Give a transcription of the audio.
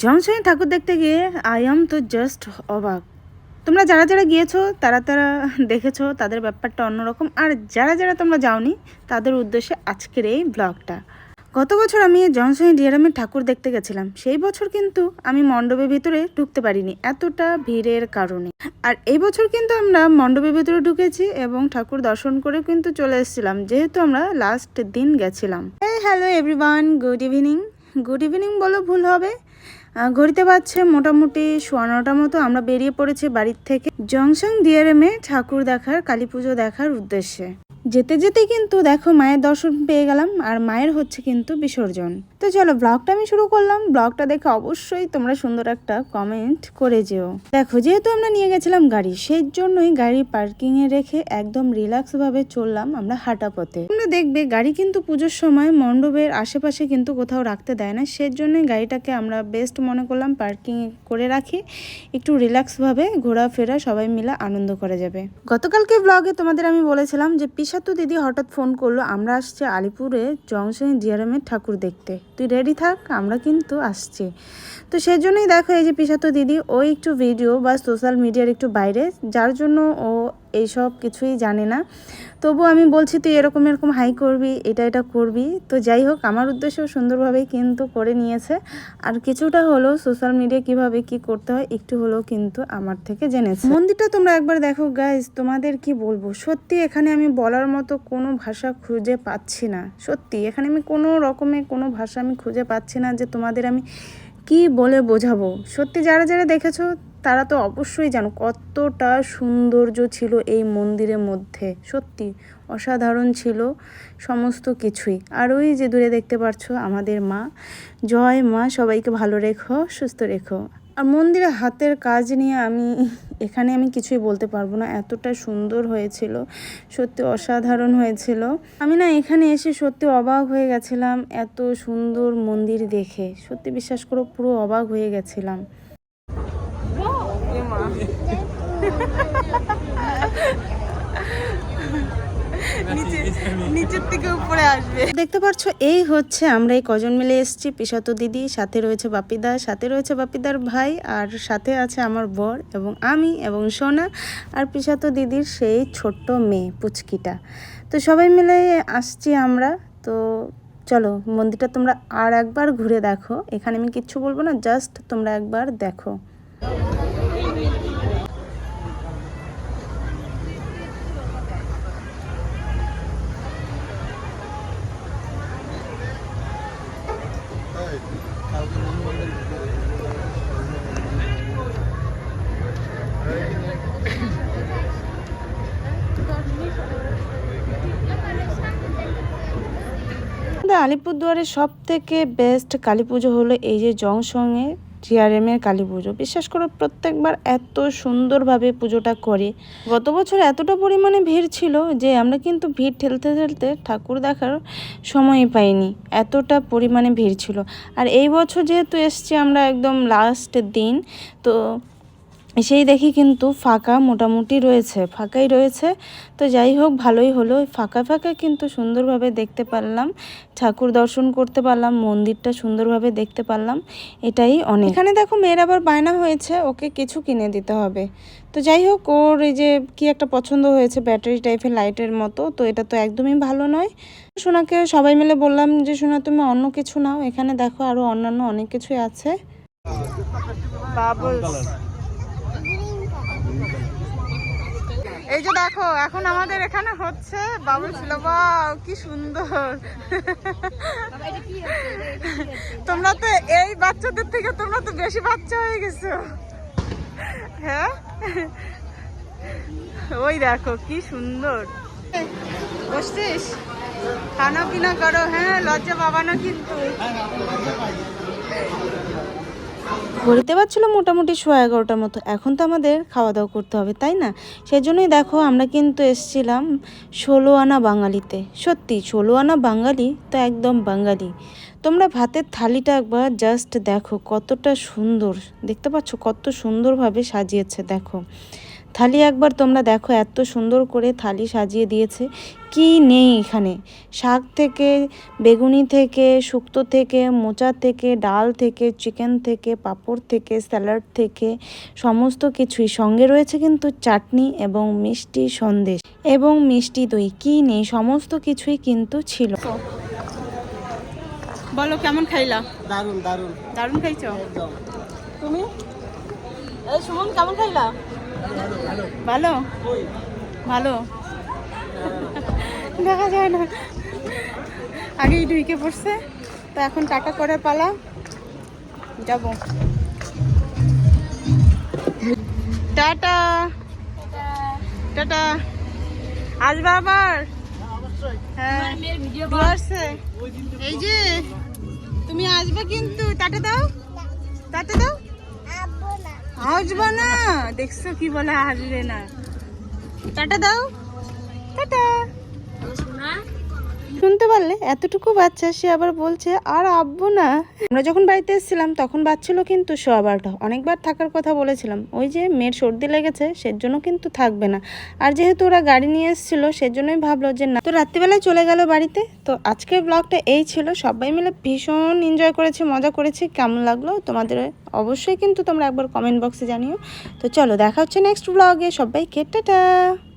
জনসনে ঠাকুর দেখতে গিয়ে I am তো জাস্ট অবাক। তোমরা যারা যারা গিয়েছো, তারা তারা দেখেছ, তাদের ব্যাপারটা অন্যরকম। আর যারা যারা তোমরা যাওনি, তাদের উদ্দেশ্যে আজকের এই ব্লগটা গত বছর আমি জনসনে ডিয়ারামের ঠাকুর দেখতে গেছিলাম। সেই বছর কিন্তু আমি মণ্ডপের ভিতরে ঢুকতে পারিনি, এতটা ভিড়ের কারণে। আর এই বছর কিন্তু আমরা মণ্ডপের ভিতরে ঢুকেছি এবং ঠাকুর দর্শন করে কিন্তু চলে এসেছিলাম, যেহেতু আমরা লাস্ট দিন গেছিলাম। Hello everyone good evening good evening বলো ভুল হবে। ঘড়িতে বাজছে মোটামুটি সোয়া নটার মতো। আমরা বেরিয়ে পড়েছি বাড়ির থেকে। জংশন দিয়ারেমে ঠাকুর দেখার, কালী পুজো দেখার উদ্দেশ্যে। যেতে যেতে কিন্তু দেখো মায়ের দর্শন পেয়ে গেলাম, আর মায়ের হচ্ছে কিন্তু বিসর্জন। তো চলো ব্লগটা আমি শুরু করলাম। ব্লগটা দেখে অবশ্যই তোমরা সুন্দর একটা কমেন্ট করে যেও। দেখো, যেহেতু আমরা নিয়ে গেছিলাম গাড়ি, সেই জন্যই গাড়ি পার্কিং এ রেখে একদম রিল্যাক্স ভাবে চললাম আমরা হাঁটা পথে। তোমরা দেখবে গাড়ি কিন্তু পুজোর সময় মণ্ডপের আশেপাশে কিন্তু কোথাও রাখতে দেয় না। সেই জন্যই গাড়িটাকে আমরা বেস্ট মনে করলাম পার্কিং করে রাখি। একটু রিল্যাক্স ভাবে ঘোরাফেরা সবাই মিলে আনন্দ করা যাবে। গতকালকে ব্লগে তোমাদের আমি বলেছিলাম যে পিসাতু দিদি হঠাৎ ফোন করল, আমরা আসছি আলিপুরে জংশন জিয়ারামের ঠাকুর দেখতে। তুই রেডি থাক, আমরা কিন্তু আসছি। তো সেই জন্যই দেখো, এই যে পিসাতো দিদি, ও একটু ভিডিও বা সোশ্যাল মিডিয়ার একটু বাইরে, যার জন্য ও এইসব কিছুই জানে না। তবু আমি বলছি, তুই এরকম এরকম হাই করবি, এটা এটা করবি। তো যাই হোক, আমার উদ্দেশ্যও সুন্দরভাবেই কিন্তু করে নিয়েছে। আর কিছুটা হলেও সোশ্যাল মিডিয়া কীভাবে কি করতে হয়, একটু হলেও কিন্তু আমার থেকে জেনেছে। মন্দিরটা তোমরা একবার দেখো গাইজ তোমাদের কি বলব? সত্যি এখানে আমি বলার মতো কোনো ভাষা খুঁজে পাচ্ছি না। সত্যি, এখানে আমি কোনো রকমের কোনো ভাষা আমি খুঁজে পাচ্ছি না যে তোমাদের আমি কি বলে বোঝাবো। সত্যি, যারা যারা দেখেছ তারা তো অবশ্যই জানো কতটা সৌন্দর্য ছিল এই মন্দিরের মধ্যে। সত্যি, অসাধারণ ছিল সমস্ত কিছুই। আর ওই যে দূরে দেখতে পাচ্ছ আমাদের মা। জয় মা, সবাইকে ভালো রেখো, সুস্থ রেখো। আর মন্দিরে হাতের কাজ নিয়ে আমি, এখানে আমি কিছুই বলতে পারব না। এতটা সুন্দর হয়েছিল, সত্যি অসাধারণ হয়েছিল। আমি না এখানে এসে সত্যি অবাক হয়ে গেছিলাম, এত সুন্দর মন্দির দেখে। সত্যি বিশ্বাস করো, পুরো অবাক হয়ে গেছিলাম। নিচের থেকে উপরে আসবে। দেখতে পাচ্ছ এই হচ্ছে আমরা এই কজন মিলে এসেছি পিসাতো দিদি সাথে রয়েছে বাপিদা সাথে রয়েছে বাপিদার ভাই আর সাথে আছে আমার বর এবং আমি এবং সোনা আর পিসাতো দিদির সেই ছোট্ট মেয়ে পুচকিটা। তো সবাই মিলে আসছি আমরা তো চলো মন্দিরটা তোমরা আর একবার ঘুরে দেখো। এখানে আমি কিচ্ছু বলব না জাস্ট তোমরা একবার দেখো। আলিপুরদুয়ারের সব থেকে বেস্ট কালী পুজো হলো এই যে জংশনে জিআরএমের কালী পুজো। বিশ্বাস করো, প্রত্যেকবার এত সুন্দরভাবে পুজোটা করে। গত বছর এতটা পরিমাণে ভিড় ছিল যে আমরা কিন্তু ভিড় ঠেলতে ঠেলতে ঠাকুর দেখার সময় পাইনি। এতটা পরিমাণে ভিড় ছিল। আর এই বছর যেহেতু এসছি আমরা একদম লাস্টের দিন, তো সেই দেখি কিন্তু ফাঁকা মোটামুটি রয়েছে, ফাঁকাই রয়েছে। তো যাই হোক, ভালোই হলো। ফাঁকা ফাঁকা কিন্তু সুন্দরভাবে দেখতে পারলাম। ঠাকুর দর্শন করতে পারলাম, মন্দিরটা সুন্দরভাবে দেখতে পারলাম। এটাই অনেক। এখানে দেখো মেয়ের আবার বায়না হয়েছে, ওকে কিছু কিনে দিতে হবে। তো যাই হোক, ওর এই যে কি একটা পছন্দ হয়েছে ব্যাটারি টাইপের লাইটের মতো, তো এটা তো একদমই ভালো নয়। সোনাকে সবাই মিলে বললাম যে, সোনা তুমি অন্য কিছু নাও। এখানে দেখো আরও অন্যান্য অনেক কিছুই আছে। এই যে দেখো, এখন আমাদের এখানে হচ্ছে বাবুল ছিল। কি সুন্দর। তোমরা তো এই বাচ্চাদের থেকে তোমরা তো বেশি বাচ্চা হয়ে গেছো। হ্যাঁ? ওই দেখো, কি সুন্দর। বসছিস? খানা পিনা করো হ্যাঁ লজ্জা পাবানো কিন্তু। ঘড়িতে পারছিল মোটামুটি সোয়া এগারোটার মতো। এখন তো আমাদের খাওয়া দাওয়া করতে হবে, তাই না? সেই জন্যই দেখো আমরা কিন্তু এসছিলাম ষোলো আনা বাঙালিতে। সত্যি ষোলো আনা বাঙালি তো একদম বাঙালি। তোমরা ভাতের থালিটা একবার জাস্ট দেখো কতটা সুন্দর। দেখতে পাচ্ছ কত সুন্দরভাবে সাজিয়েছে, দেখো। থালি একবার তোমরা দেখো এত সুন্দর করে থালি সাজিয়ে দিয়েছে। কি নেই এখানে? শাক থেকে বেগুনি থেকে শুক্তো থেকে মোচা থেকে ডাল থেকে চিকেন থেকে পাঁপড় থেকে স্যালাড থেকে সমস্ত কিছুই। সঙ্গে রয়েছে কিন্তু চাটনি এবং মিষ্টি সন্দেশ এবং মিষ্টি দই। কি নেই? সমস্ত কিছুই কিন্তু ছিল। বলো কেমন খাইলা? দারুণ দারুণ দারুণ খাইছো? তুমি? এই সুমন কেমন খাইলা? ভালো? ভালো? দেখা যায় না। আগেই ঢুকে পড়ছে। তো এখন টাটা করে পালা। যাব। টাটা। টাটা। আসবে আবার? হ্যাঁ। এই যে, তুমি আসবে কিন্তু। টাটা দাও। টাটা দাও। আসবে না দেখছ কি বলে আসবে না টাটা দাও। টাটা। শুনতে পারলে এতটুকু বাচ্চা, সে আবার বলছে, আর আব্বু না। আমরা যখন বাড়িতে এসেছিলাম, তখন বাচ্চালো কিন্তু সোয়া বারোটা অনেকবার থাকার কথা বলেছিলাম। ওই যে মেয়ের সর্দি লেগেছে, সেজন্য কিন্তু থাকবে না। আর যেহেতু ওরা গাড়ি নিয়ে এসেছিল, সেজন্যই ভাবলো যে না। তো রাত্রিবেলায় চলে গেল বাড়িতে। তো আজকের ব্লগটা এই ছিল। সবাই মিলে ভীষণ এনজয় করেছি, মজা করেছি, কেমন লাগল তোমাদের অবশ্যই কিন্তু তোমরা একবার কমেন্ট বক্সে জানিও। তো চলো, দেখা হচ্ছে নেক্সট ব্লগে সবাইকে, টাটা!